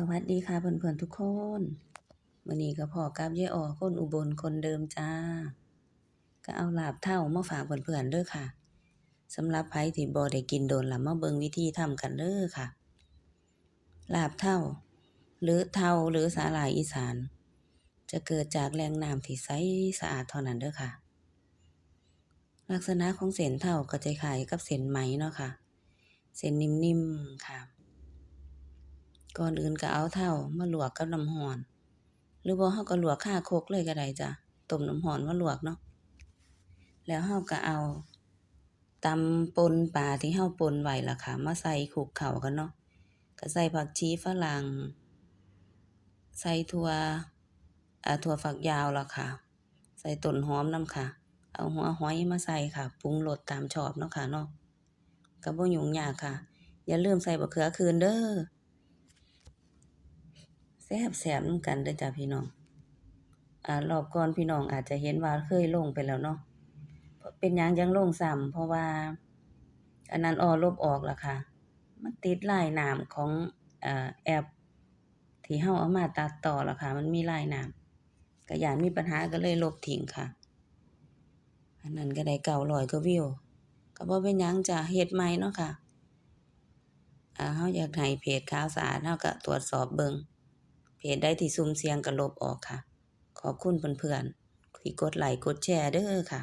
สวัสดีค่ะเพื่อนๆทุกคนมื้อนี้ก็พอกับยายอ้อคนอุบลคนเดิมจ้า ก็เอาลาบเท่ามาฝากเพื่อนๆเด้อค่ะสำหรับไผที่บ่ได้กินโดนแล้วมาเบิ่งวิธีทำกันเด้อค่ะ ลาบเท่า หรือเท่าหรือสาหร่ายอีสาน จะเกิดจากแหล่งน้ำที่ใสสะอาดเท่านั้นเด้อค่ะ ลักษณะของเส้นเท่าก็จะคล้ายกับเส้นไหมเนาะค่ะเส้นนิ่มๆค่ะ ก่อนอื่นก็เอาเท่ามาลวกกับน้ำร้อน หรือบ่เราก็ลวกคาโคกเลยก็ได้จ้ะต้มน้ำร้อนมาลวกเนาะแล้วเราก็เอาตำปนปลาที่เราปนไว้ล่ะค่ะ มาใส่คลุกเข้ากันเนาะก็ใส่ผักชีฝรั่งใส่ถั่วอ่าถั่วฝักยาวล่ะค่ะ ใส่ต้นหอมนำค่ะ เอาหัวหอยมาใส่ค่ะปรุงรสตามชอบเนาะค่ะเนาะก็บ่ยุ่งยากค่ะ อย่าลืมใส่บักเขือคืนเด้อ แซ่บๆนำกันเด้อจ้ะพี่น้อง อ่ารอบก่อนพี่น้องอาจจะเห็นว่าเคยลงไปแล้วเนาะ เป็นยังจั่งลงซ้ำเพราะว่า อันนั้นออลบออกแล้วค่ะ มันติดลายน้ำของอ่อแอปที่เราเอามาตัดต่อล่ะค่ะ มันมีลายน้ำก็ย้านมีปัญหาก็เลยลบทิ้งค่ะ อันนั้นก็ได้900กว่าวิว ก็บ่เป็นยังจะเฮ็ดใหม่เนาะค่ะอ่าเราอยากให้เพจขาวสะอาดเราก็ตรวจสอบเบิ่ง เพจได้ที่ซุ่มเสียงก็ลบออกค่ะ ขอบคุณเพื่อนๆที่กดไลค์กดแชร์เด้อค่ะ